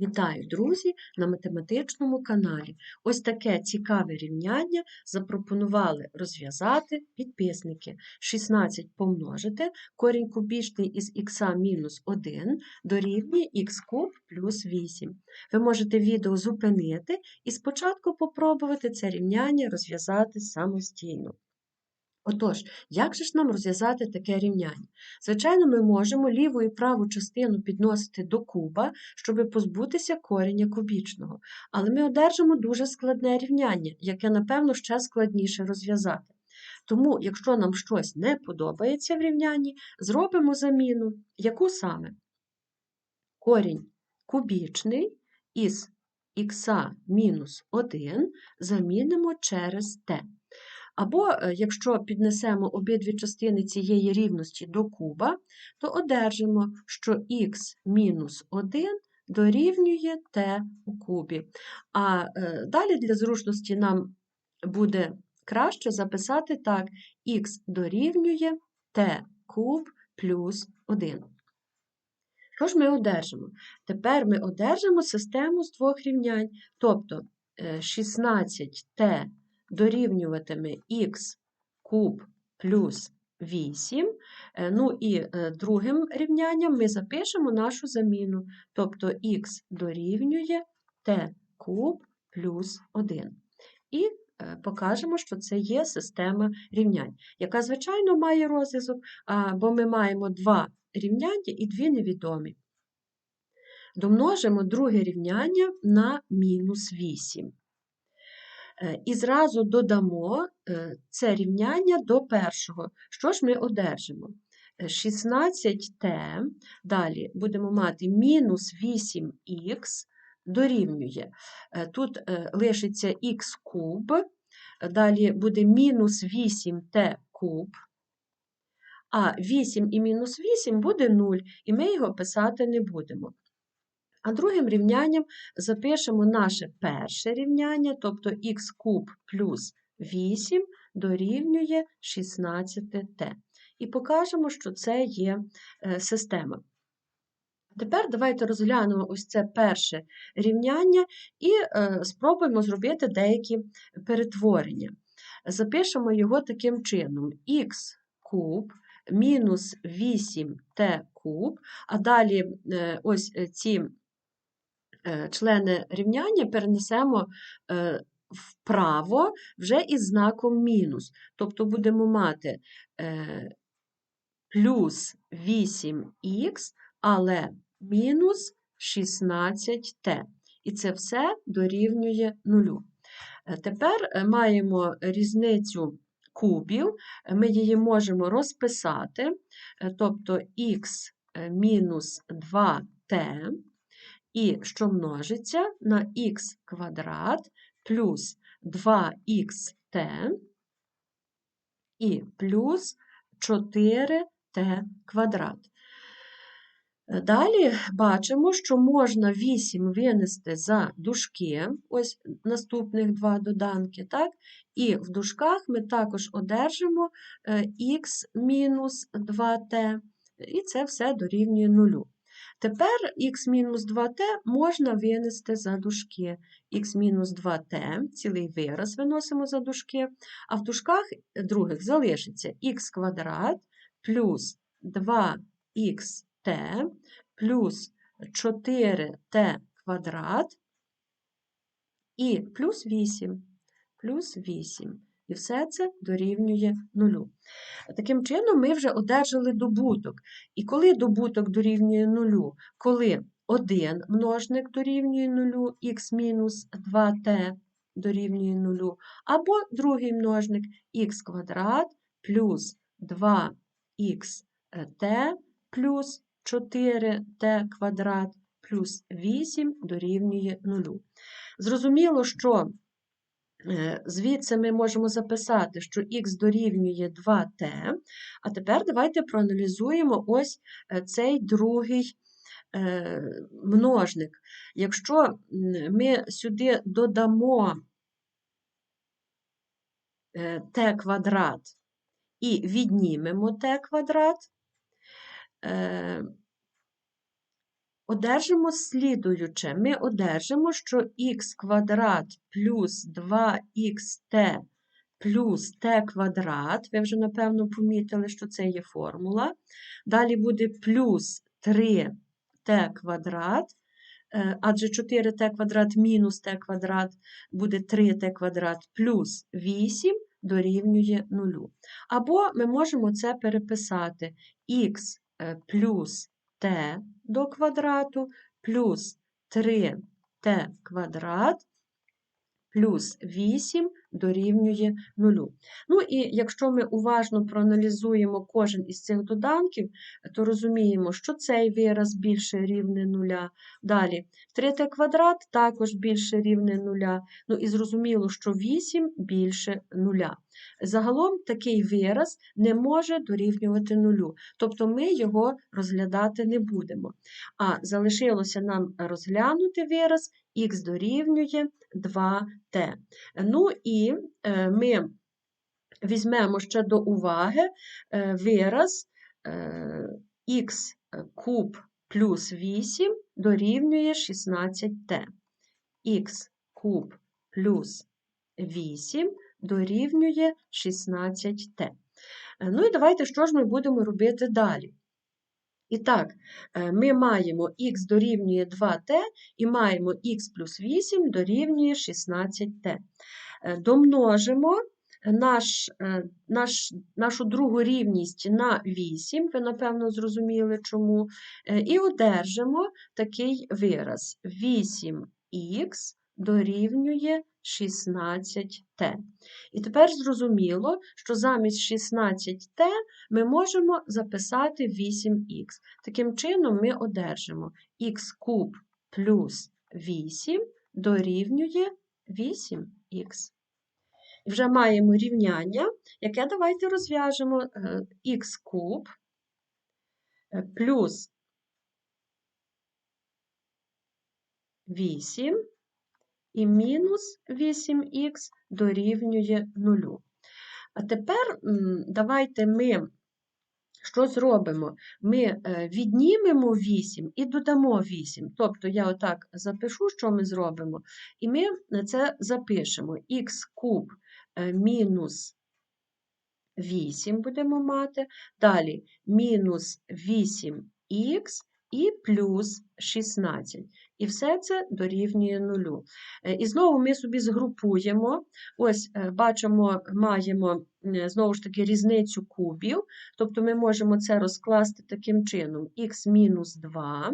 Вітаю, друзі, на математичному каналі. Ось таке цікаве рівняння запропонували розв'язати підписники. 16 помножити, корінь кубічний із х мінус 1 дорівнює х куб плюс 8. Ви можете відео зупинити і спочатку попробувати це рівняння розв'язати самостійно. Отож, як же ж нам розв'язати таке рівняння? Звичайно, ми можемо ліву і праву частину підносити до куба, щоб позбутися коріння кубічного. Але ми одержимо дуже складне рівняння, яке, напевно, ще складніше розв'язати. Тому, якщо нам щось не подобається в рівнянні, зробимо заміну. Яку саме? Корінь кубічний із х мінус 1 замінимо через t. Або, е, якщо піднесемо обидві частини цієї рівності до куба, то одержимо, що х мінус 1 дорівнює t у кубі. А е, далі для зручності нам буде краще записати так: х дорівнює t куб плюс 1. Що ж ми одержимо? Тепер ми одержимо систему з двох рівнянь, тобто 16t е, дорівнюватиме х куб плюс 8. Е, ну і е, другим рівнянням ми запишемо нашу заміну, тобто х дорівнює t куб плюс 1. І е, покажемо, що це є система рівнянь, яка, звичайно, має розв'язок, бо ми маємо два рівняння і дві невідомі. Домножимо друге рівняння на мінус 8. Е, і зразу додамо е, це рівняння до першого. Що ж ми одержимо? 16t, е, далі будемо мати мінус 8х дорівнює. Тут лишиться х куб, далі буде мінус 8t куб, а 8 і мінус 8 буде 0, і ми його писати не будемо. А другим рівнянням запишемо наше перше рівняння, тобто х куб плюс 8 дорівнює 16t. І покажемо, що це є е, система. Тепер давайте розглянемо ось це перше рівняння і е, спробуємо зробити деякі перетворення. Запишемо його таким чином: х куб мінус 8t куб, а далі е, ось ці члени рівняння перенесемо е, вправо вже із знаком мінус. Тобто будемо мати е, плюс 8х, але мінус 16t. І це все дорівнює нулю. Тепер маємо різницю кубів, ми її можемо розписати, тобто х мінус 2t і що множиться на х квадрат плюс 2xt і плюс 4t квадрат. Далі бачимо, що можна 8 винести за дужки, ось наступних два доданки, так? і в дужках ми також одержимо х е, мінус 2t, і це все дорівнює нулю. Тепер х-2t можна винести за дужки. х-2t, цілий вираз виносимо за дужки, а в дужках других залишиться х квадрат плюс 2xt плюс 4t квадрат і плюс 8. Плюс 8. І все це дорівнює нулю. Таким чином, ми вже одержали добуток. І коли добуток дорівнює нулю, коли один множник дорівнює нулю, х мінус 2t дорівнює нулю, або другий множник х квадрат плюс 2xt плюс 4t квадрат плюс 8 дорівнює нулю. Зрозуміло, що звідси ми можемо записати, що х дорівнює 2t. А тепер давайте проаналізуємо ось е, цей другий е, множник. Якщо ми сюди додамо t квадрат і віднімемо t квадрат, одержимо слідуюче. Ми одержимо, що х квадрат плюс 2xt плюс t квадрат, ви вже, напевно, помітили, що це є формула. Далі буде плюс 3t квадрат, е, адже 4t квадрат мінус t квадрат буде 3t квадрат плюс 8 дорівнює 0. Або ми можемо це переписати х е, плюс t до квадрату плюс 3t квадрат плюс 8 дорівнює 0. Ну і якщо ми уважно проаналізуємо кожен із цих доданків, то розуміємо, що цей вираз більше рівне 0. Далі 3t квадрат також більше рівне 0. Ну і зрозуміло, що 8 більше 0. Загалом такий вираз не може дорівнювати 0, тобто ми його розглядати не будемо. А залишилося нам розглянути вираз х дорівнює 2t. Ну і е, ми візьмемо ще до уваги е, вираз х е, куб плюс 8 дорівнює 16t. х куб плюс 8 дорівнює 16t. Ну і давайте що ж ми будемо робити далі? І так, ми маємо х дорівнює 2t і маємо х плюс 8 дорівнює 16t. Домножимо наш, наш, нашу другу рівність на 8, ви, напевно, зрозуміли чому, і одержимо такий вираз: 8х дорівнює 16t. І тепер зрозуміло, що замість 16t ми можемо записати 8х. Таким чином, ми одержимо х куб плюс 8 дорівнює 8х. І вже маємо рівняння, яке давайте розв'яжемо х куб е, плюс 8 і мінус 8х дорівнює 0. А тепер давайте ми що зробимо? Ми е, віднімемо 8 і додамо 8. Тобто я отак запишу, що ми зробимо, і ми це запишемо х куб е, мінус 8 будемо мати, далі мінус 8х і плюс 16. І все це дорівнює нулю. Е, і знову ми собі згрупуємо. Ось, е, бачимо, маємо знову ж таки різницю кубів, тобто ми можемо це розкласти таким чином: х мінус 2,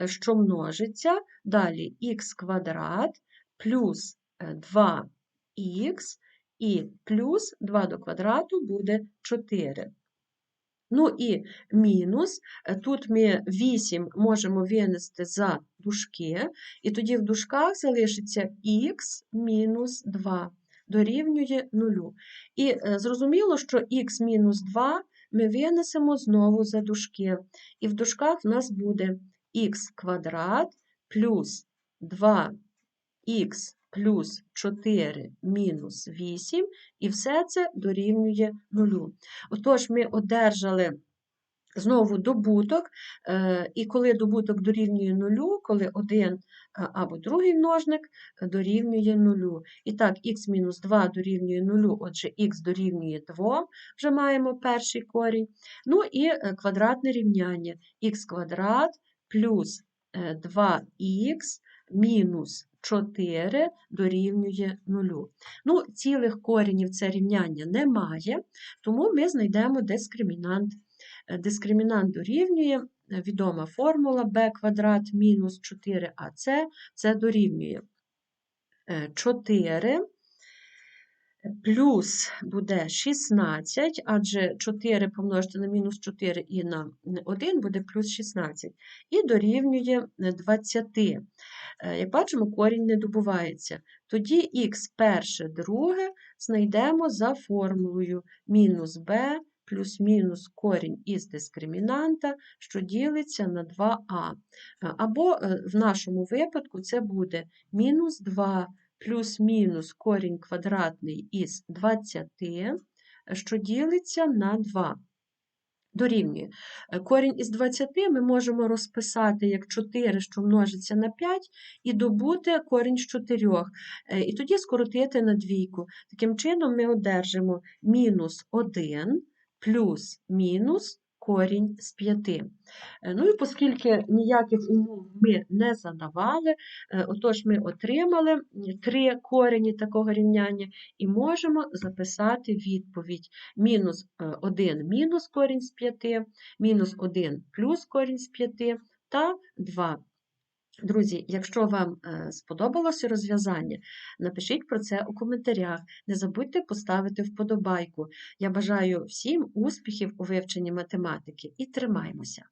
е, що множиться, далі х квадрат плюс 2х і плюс 2 до квадрату буде 4. Ну і мінус, е, тут ми 8 можемо винести за дужки, і тоді в дужках залишиться х мінус 2 дорівнює 0. І е, зрозуміло, що х мінус 2 ми винесемо знову за дужки. І в дужках в нас буде х квадрат плюс 2х плюс 4 мінус 8, і все це дорівнює 0. Отож, ми одержали знову добуток, е, і коли добуток дорівнює 0, коли один е, або другий множник дорівнює 0. І так, х-2 дорівнює 0, отже, х дорівнює 2, вже маємо перший корінь. Ну і е, квадратне рівняння х квадрат плюс 2х мінус 4 дорівнює 0. Ну, Цілих коренів це рівняння немає, тому ми знайдемо дискримінант. Е, дискримінант дорівнює е, відома формула b квадрат мінус 4ac, це дорівнює 4 е, плюс буде 16, адже 4 помножити на мінус 4 і на 1 буде плюс 16, і дорівнює 20. Е, як бачимо, корінь не добувається. Тоді х перше, друге знайдемо за формулою мінус b плюс-мінус корінь із дискримінанта, що ділиться на 2а. Е, або е, в нашому випадку це буде мінус 2 плюс-мінус корінь квадратний із 20, що ділиться на 2. дорівнює. Е, Корінь із 20 ми можемо розписати як 4, що множиться на 5, і добути корінь з 4. Е, І тоді скоротити на двійку. Таким чином ми одержимо мінус 1 плюс мінус корінь з 5. Е, Ну і оскільки ніяких умов ми не задавали, е, отож ми отримали три корені такого рівняння і можемо записати відповідь. Мінус 1 мінус корінь з 5, мінус 1 плюс корінь з 5 та 2. Друзі, якщо вам е, сподобалося розв'язання, напишіть про це у коментарях. Не забудьте поставити вподобайку. Я бажаю всім успіхів у вивченні математики і тримаймося!